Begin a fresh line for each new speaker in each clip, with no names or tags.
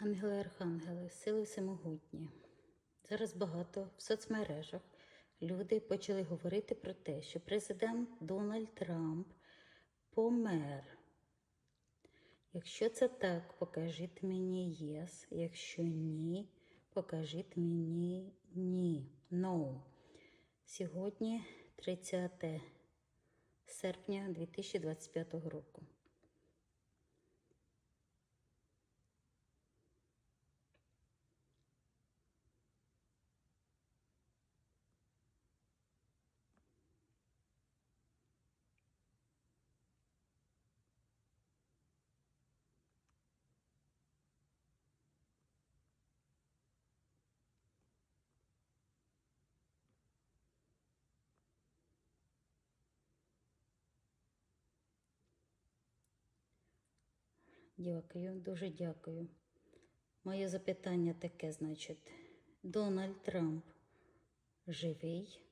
Ангели Архангели, сили всемогутні. Зараз багато в соцмережах люди почали говорити про те, що президент Дональд Трамп помер. Якщо це так, покажіть мені єс. Якщо ні, покажіть мені ні. No. Сьогодні 30 серпня 2025 року. Дякую, дуже дякую. Моє запитання таке, значить, Дональд Трамп живий?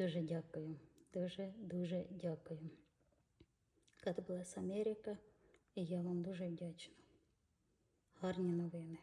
Дуже дякую. Дуже дуже дякую. God bless Америка, і я вам дуже вдячна. Гарні новини.